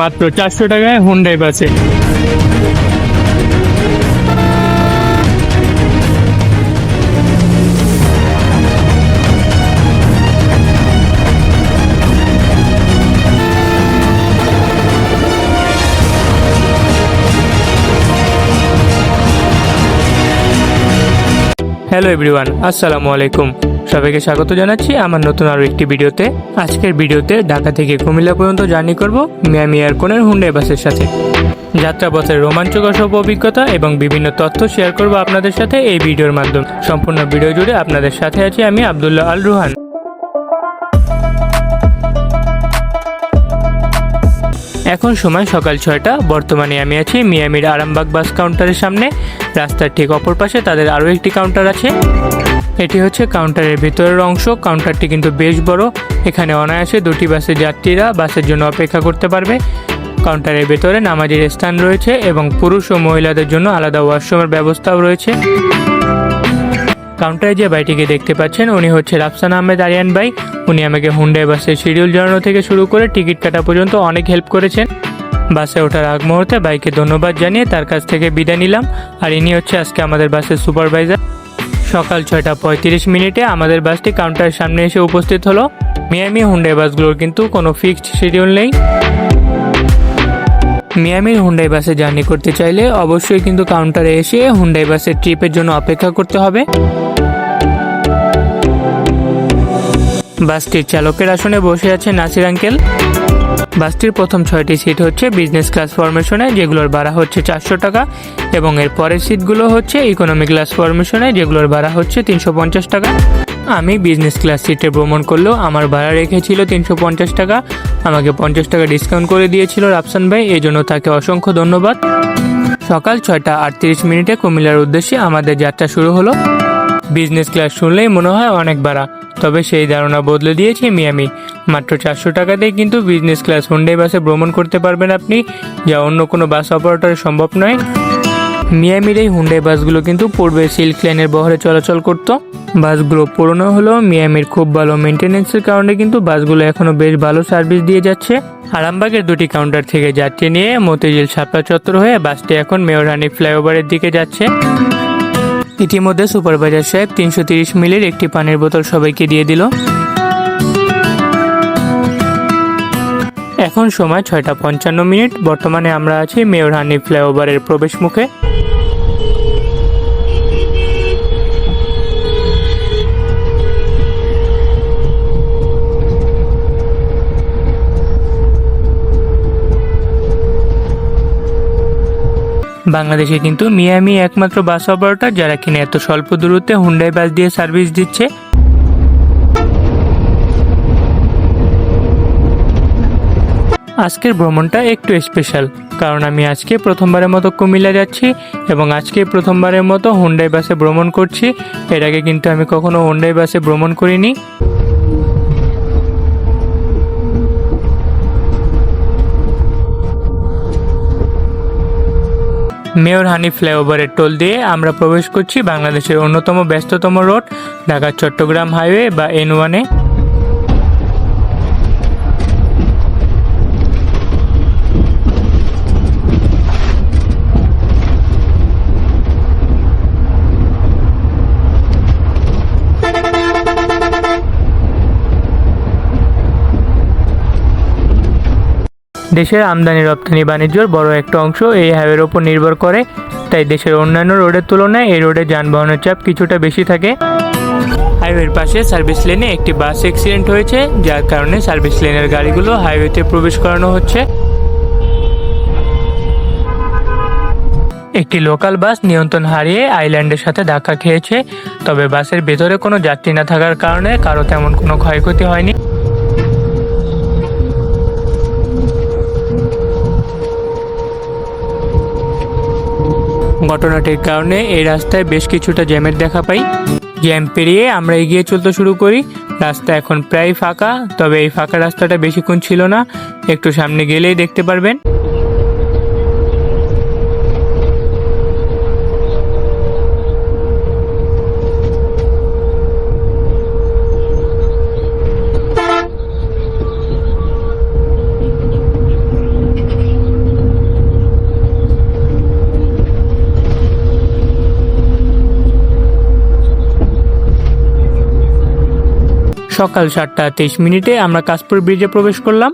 মাত্র চারশো টাকায় হুন্ডাই বাসে হ্যালো এভরিওয়ান আসসালামু আলাইকুম। সবাইকে স্বাগত জানাচ্ছি আমার নতুন আরও একটি ভিডিওতে। আজকের ভিডিওতে ঢাকা থেকে কুমিল্লা পর্যন্ত জার্নি করব মিয়ামি এয়ারকোনের হুন্ডাই বাসের সাথে। যাত্রাপথের রোমাঞ্চকর সব অভিজ্ঞতা এবং বিভিন্ন তথ্য শেয়ার করব আপনাদের সাথে এই ভিডিওর মাধ্যমে। সম্পূর্ণ ভিডিও জুড়ে আপনাদের সাথে আছি আমি আবদুল্লাহ আল রুহান। এখন সময় সকাল ছয়টা, বর্তমানে আমি আছি মিয়ামির আরামবাগ বাস কাউন্টারের সামনে। রাস্তার ঠিক অপর পাশে তাদের আরও একটি কাউন্টার আছে। এটি হচ্ছে কাউন্টারের ভিতরের অংশ। কাউন্টারটি কিন্তু বেশ বড়। এখানে অনায়াসে দুটি বাসের যাত্রীরা বাসের জন্য অপেক্ষা করতে পারবে। কাউন্টারের ভেতরে নামাজের স্থান রয়েছে এবং পুরুষ ও মহিলাদের জন্য আলাদা ওয়াশরুমের ব্যবস্থাও রয়েছে। কাউন্টারে যে বাইটিকে দেখতে পাচ্ছেন, উনি হচ্ছে রাফসান আহমেদ আরিয়ান ভাই। উনি আমাকে হুন্ডাই বাসের শিডিউল জানানো থেকে শুরু করে টিকিট কাটা পর্যন্ত অনেক হেল্প করেছেন। বাসে ওঠার আগ মুহূর্তে বাইকে ধন্যবাদ জানিয়ে তার কাছ থেকে বিদায় নিলাম। আর ইনি হচ্ছে আজকে আমাদের বাসের সুপারভাইজার। সকাল ছয়টা পঁয়ত্রিশ মিনিটে আমাদের বাসটি কাউন্টারের সামনে এসে উপস্থিত হলো। মিয়ামি হুন্ডাই বাসগুলোর কিন্তু কোনো ফিক্সড শিডিউল নেই। মিয়ামির হুন্ডাই বাসে জার্নি করতে চাইলে অবশ্যই কিন্তু কাউন্টারে এসে হুন্ডাই বাসের ট্রিপের জন্য অপেক্ষা করতে হবে। বাসটির চালকের আসনে বসে আছে নাসির আঙ্কেল। বাসটির প্রথম ছয়টি সিট হচ্ছে বিজনেস ক্লাস ফরমেশনে যেগুলোর ভাড়া হচ্ছে চারশো টাকা, এবং এর পরের সিটগুলো হচ্ছে ইকোনমি ক্লাস ফরমেশনে যেগুলোর ভাড়া হচ্ছে তিনশো পঞ্চাশ টাকা। আমি বিজনেস ক্লাস সিটে ভ্রমণ করলেও আমার ভাড়া রেখেছিল তিনশো পঞ্চাশ টাকা। আমাকে পঞ্চাশ টাকা ডিসকাউন্ট করে দিয়েছিল রাফসান ভাই এই জন্য তাকে অসংখ্য ধন্যবাদ। সকাল ছয়টা আটত্রিশ মিনিটে কুমিল্লার উদ্দেশ্যে আমাদের যাত্রা শুরু হলো। বিজনেস ক্লাস শুনলেই মনে হয় অনেক ভাড়া, তবে সেই ধারণা বদলে দিয়েছে মিয়ামি। মাত্র চারশো টাকাতেই কিন্তু বিজনেস ক্লাস হুন্ডাই বাসে ভ্রমণ করতে পারবেন আপনি, যা অন্য কোনো বাস অপারেটরে সম্ভব নয়। মিয়ামির এই হুন্ডাই বাসগুলো কিন্তু পূর্বে সিল্ক লাইনের বহরে চলাচল করত। বাসগুলো পুরনো হলেও মিয়ামির খুব ভালো মেনটেনেন্সের কারণে কিন্তু বাসগুলো এখনও বেশ ভালো সার্ভিস দিয়ে যাচ্ছে। আরামবাগের দুটি কাউন্টার থেকে যাত্রী নিয়ে মতিঝিল শাপলা চত্বর হয়ে বাসটি এখন মেয়রহানি ফ্লাইওভারের দিকে যাচ্ছে। ইতিমধ্যে সুপারভাইজার সাহেব তিনশো তিরিশ মিলির একটি পানির বোতল সবাইকে দিয়ে দিল। এখন সময় ছয়টা পঞ্চান্ন মিনিট। বর্তমানে আমরা আছি মেয়রহানি ফ্লাইওভারের প্রবেশ মুখে। বাংলাদেশে কিন্তু মিয়ামি একমাত্র বাস অপারেটর যারা কিনা এত স্বল্প দূরত্বে হুন্ডাই বাস দিয়ে সার্ভিস দিচ্ছে। আজকের ভ্রমণটা একটু স্পেশাল কারণ আমি আজকে প্রথমবারের মতো কুমিল্লা যাচ্ছি এবং আজকে প্রথমবারের মতো হুন্ডাই বাসে ভ্রমণ করছি। এর আগে কিন্তু আমি কখনো হুন্ডাই বাসে ভ্রমণ করিনি। মেয়র হানি ফ্লাইওভারের টোল দিয়ে আমরা প্রবেশ করছি বাংলাদেশের অন্যতম ব্যস্ততম রোড ঢাকা চট্টগ্রাম হাইওয়ে বা এন ওয়ানে দেশের আমদানি রপ্তানি বাণিজ্যর বড় একটা অংশ এই হাইওয়ের ওপর নির্ভর করে। তাই দেশের অন্যান্য রোডের তুলনায় এই রোডে যানবাহনের চাপ কিছুটা বেশি থাকে। হাইওয়ের পাশে সার্ভিস লেনে একটি বাস অ্যাক্সিডেন্ট হয়েছে, যার কারণে সার্ভিস লেনের গাড়িগুলো হাইওয়েতে প্রবেশ করানো হচ্ছে। একটি লোকাল বাস নিয়ন্ত্রণ হারিয়ে আইল্যান্ডের সাথে ধাক্কা খেয়েছে, তবে বাসের ভেতরে কোনো যাত্রী না থাকার কারণে কারও তেমন কোনো ক্ষয়ক্ষতি হয়নি। ঘটনাটির কারণে এই রাস্তায় বেশ কিছুটা জ্যামের দেখা পাই। জ্যাম পেরিয়ে আমরা এগিয়ে চলতে শুরু করি। রাস্তা এখন প্রায় ফাঁকা, তবে এই ফাঁকা রাস্তাটা বেশিক্ষণ ছিল না। একটু সামনে গেলেই দেখতে পারবেন। সকাল সাতটা তেইশ মিনিটে আমরা কাশপুর ব্রিজে প্রবেশ করলাম।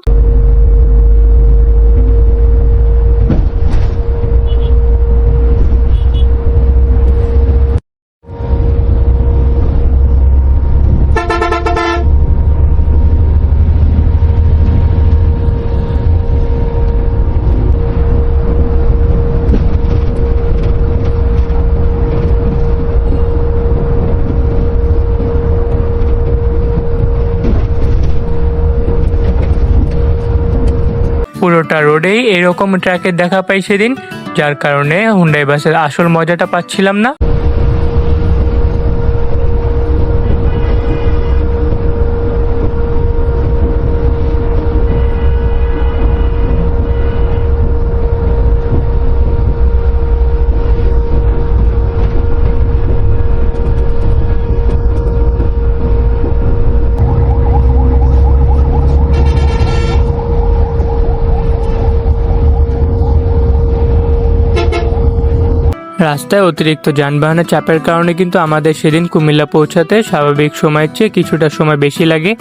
পুরোটা রোডেই এরকম ট্র্যাকের দেখা পাই সেদিন, যার কারণে হুন্ডাই বাসের আসল মজাটা পাচ্ছিলাম না। রাস্তায় অতিরিক্ত যানবাহনের চাপের কারণে কিন্তু আমাদের সেদিন কুমিল্লা পৌঁছাতে স্বাভাবিক সময়ের চেয়ে কিছুটা সময় বেশি লাগে।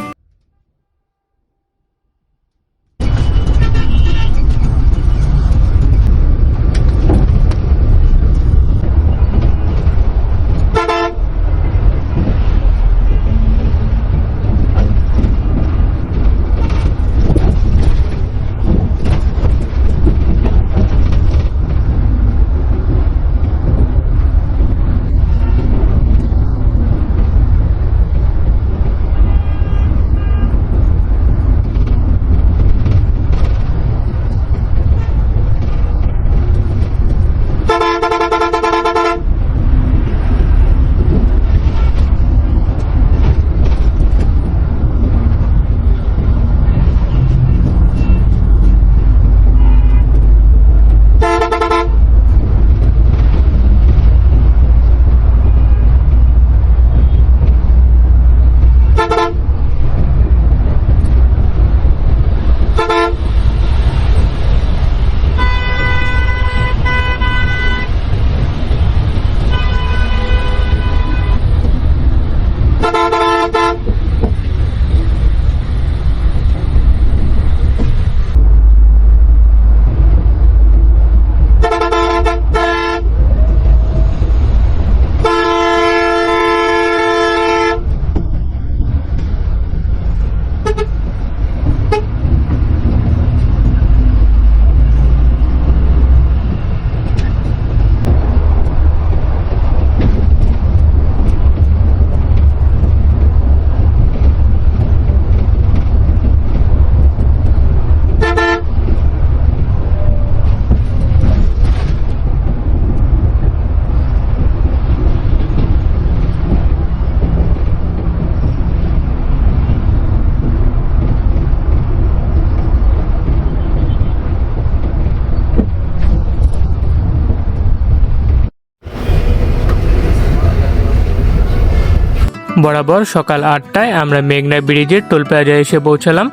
বরাবর সকাল আটটায় আমরা মেঘনা ব্রিজের টোল প্লাজায় এসে পৌঁছালাম।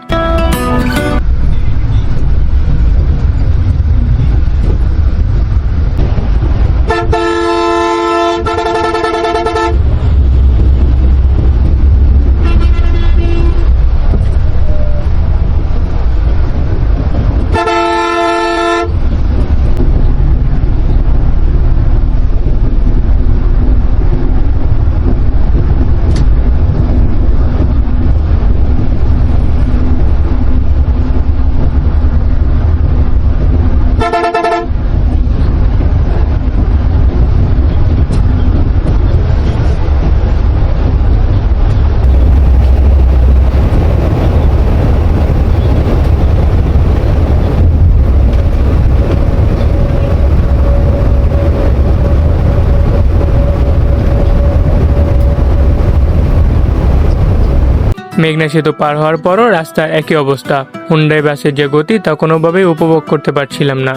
মেঘনা সেতু পার হওয়ার পরও রাস্তার একই অবস্থা। হুন্ডাই বাসের যে গতি তা কোনোভাবেই উপভোগ করতে পারছিলাম না।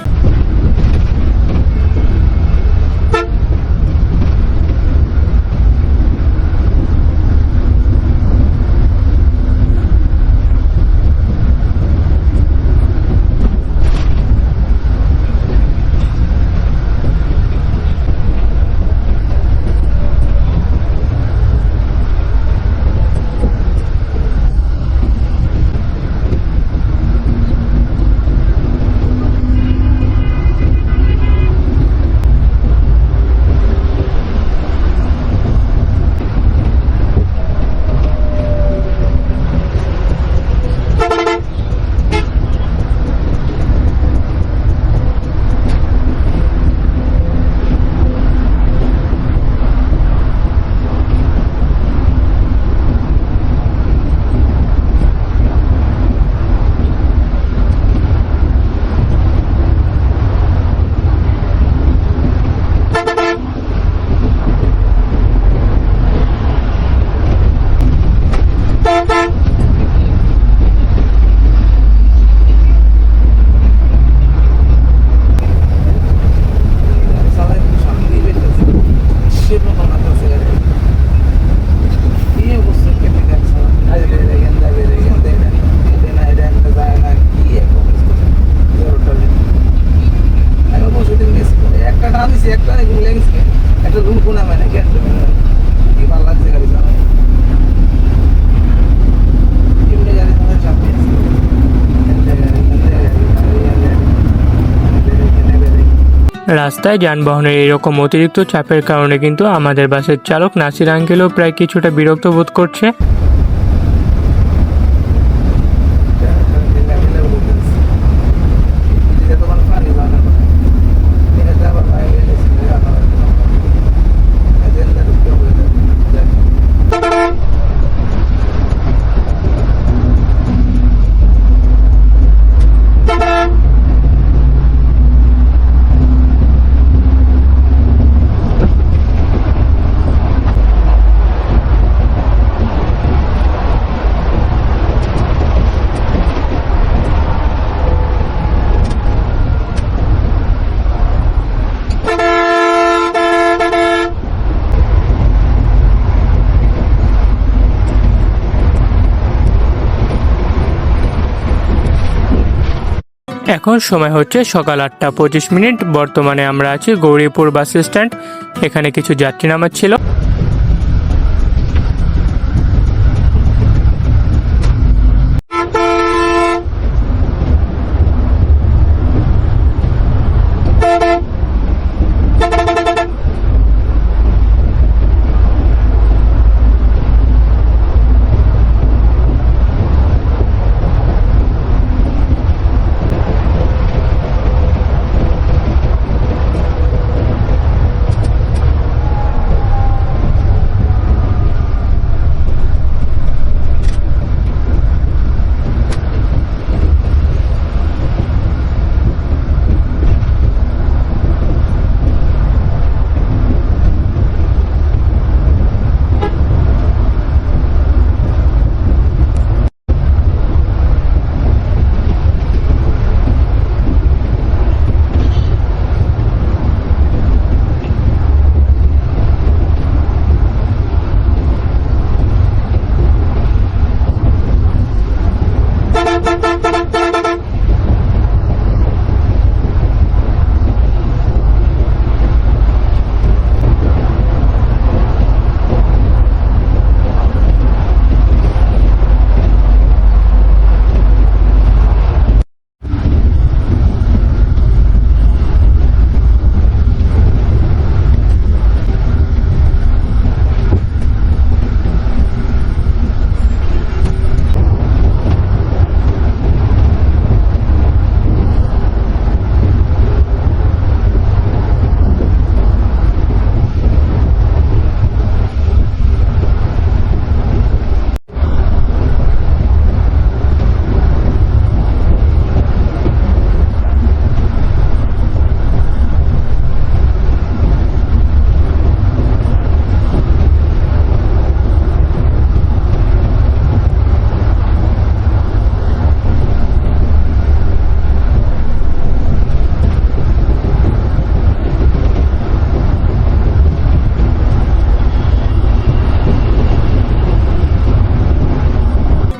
রাস্তায় যানবাহনের এরকম অতিরিক্ত চাপের কারণে কিন্তু আমাদের বাসের চালক নাসির আঙ্কেলও প্রায় কিছুটা বিরক্ত বোধ করছে। এখন সময় হচ্ছে সকাল আটটা পঁচিশ মিনিট। বর্তমানে আমরা আছি গৌরীপুর বাস স্ট্যান্ড। এখানে কিছু যাত্রী নামাচ্ছিল।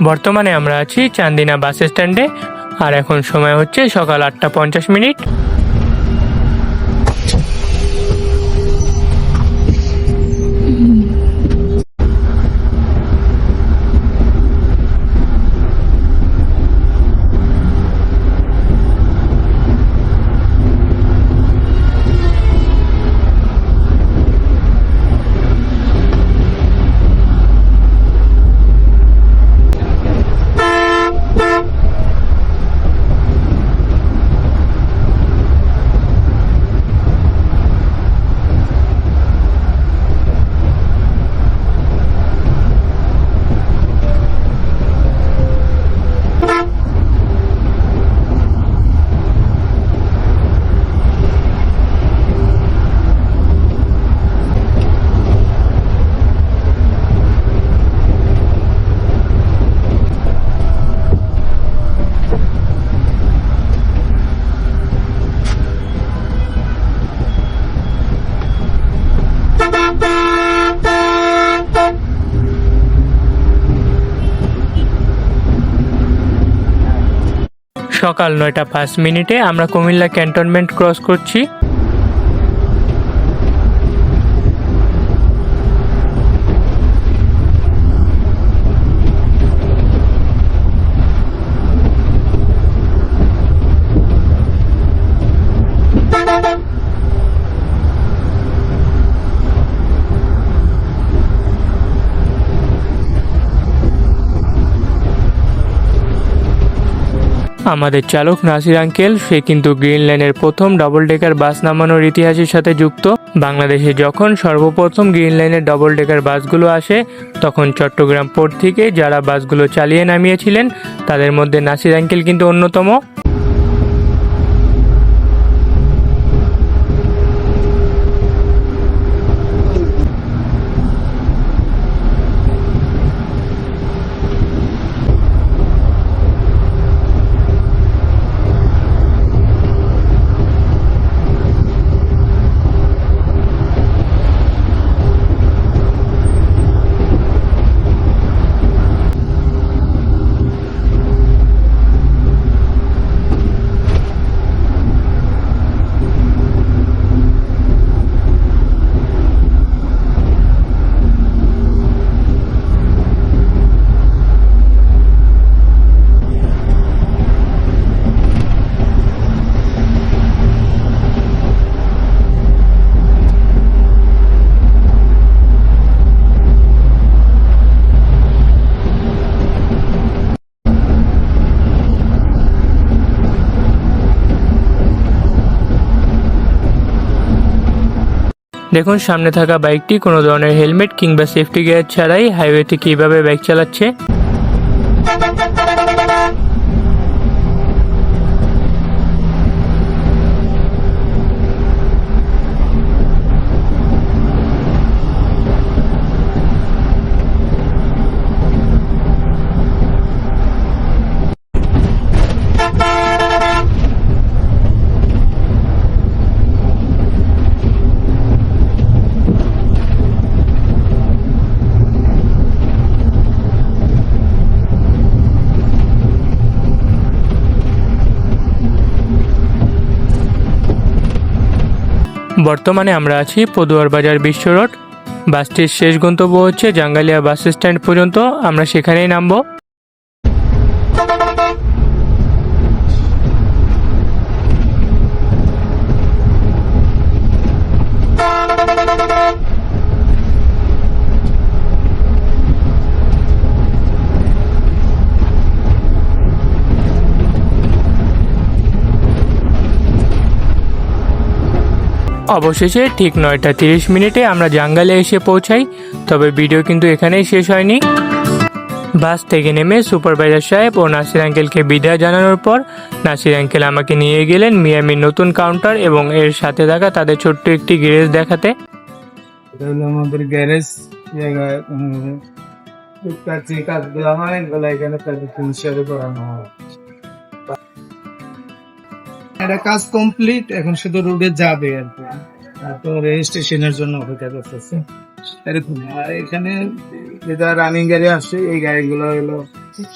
বর্তমানে আমরা আছি চান্দিনা বাস স্ট্যান্ডে আর এখন সময় হচ্ছে সকাল আটটা পঞ্চাশ মিনিট। সকাল নয়টা পাঁচ মিনিটে আমরা কুমিল্লা ক্যান্টনমেন্ট ক্রস করছি। আমাদের চালক নাসির আঙ্কেল, সে কিন্তু গ্রিন লাইনের প্রথম ডবল ডেকার বাস নামানোর ইতিহাসের সাথে যুক্ত। বাংলাদেশে যখন সর্বপ্রথম গ্রিন লাইনের ডবল ডেকার বাসগুলো আসে, তখন চট্টগ্রাম পোর্ট থেকে যারা বাসগুলো চালিয়ে নামিয়েছিলেন, তাদের মধ্যে নাসির আঙ্কেল কিন্তু অন্যতম। দেখুন, সামনে থাকা বাইকটি কোনো ধরনের হেলমেট কিংবা সেফটি গিয়ার ছাড়াই হাইওয়েতে কীভাবে বাইক চালাচ্ছে। বর্তমানে আমরা আছি পদুয়ার বাজার বিশ্ব রোড। বাসটির শেষ গন্তব্য হচ্ছে জাঙ্গালিয়া বাস স্ট্যান্ড পর্যন্ত। আমরা সেখানেই নামবো। অবশেষে ঠিক নয়টা তিরিশ মিনিটে আমরা জাঙ্গালে এসে পৌঁছাই, তবে ভিডিও কিন্তু এখানেই শেষ হয়নি। বাস থেকে নেমে সুপারভাইজার সাহেব ও নাসির আঙ্কেলকে বিদায় জানানোর পর নাসির আঙ্কেল আমাকে নিয়ে গেলেন মিয়ামির নতুন কাউন্টার এবং এর সাথে থাকা তাদের ছোট্ট একটি গ্যারেজ দেখাতে। আমাদের গ্যারেজ টুকটাক যে কাজগুলো হয় এখানে তাদের হিসাবে করানো হয়। এটা কাজ কমপ্লিট এখন শুধু রোডে যাবে আর কি। তারপর রেজিস্ট্রেশনের জন্য অপেক্ষা করতেছে। এরকম। এখানে যেটা রানিং গাড়ি আসছে এই গাড়িগুলো হলো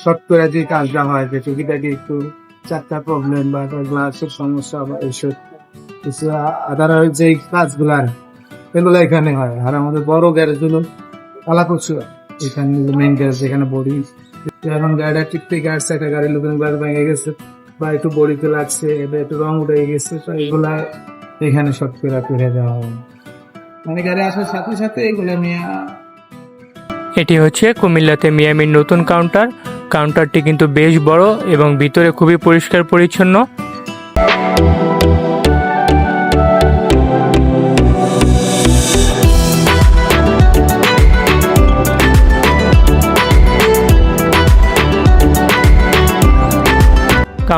শর্ট করে যে কাজটা হয়, যে টুকিটাকি একটু চারটা প্রবলেম বা গ্লাসের সমস্যা বা এইসব কিছু আদার যে কাজগুলো এগুলো এখানে হয়। আর আমাদের বড় গ্যারেজ হলো আলাকুচু এখানে মেইন গ্যারেজ এখানে বডি। এখন গাড়িটা থেকে আসছে, একটা গাড়ি লুকিং গ্লাস ভেঙে গেছে। বা একটু বডিতে লাগছে এটা একটু রং উঠে গেছে, তো এগুলা এখানে সব পেরা পেরে দেওয়া হয়। মানে গাড়ি আসার সাথে সাথে এগুলো নিয়ে এটি হচ্ছে কুমিল্লাতে মিয়ামির নতুন কাউন্টার কাউন্টারটি কিন্তু বেশ বড় এবং ভিতরে খুবই পরিষ্কার পরিচ্ছন্ন।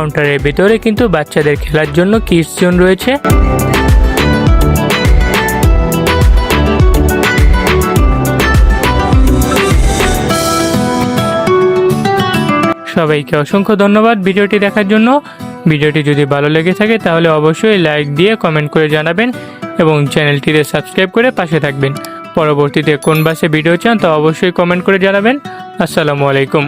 কাউন্টারের ভিতরে কিন্তু বাচ্চাদের খেলার জন্য কিডস জোন রয়েছে। সবাইকে অসংখ্য ধন্যবাদ ভিডিওটি দেখার জন্য। ভিডিওটি যদি ভালো লেগে থাকে তাহলে অবশ্যই লাইক দিয়ে কমেন্ট করে জানাবেন এবং চ্যানেলটিতে সাবস্ক্রাইব করে পাশে থাকবেন। পরবর্তীতে কোন বাসে ভিডিও চান তা অবশ্যই কমেন্ট করে জানাবেন। আসসালামু আলাইকুম।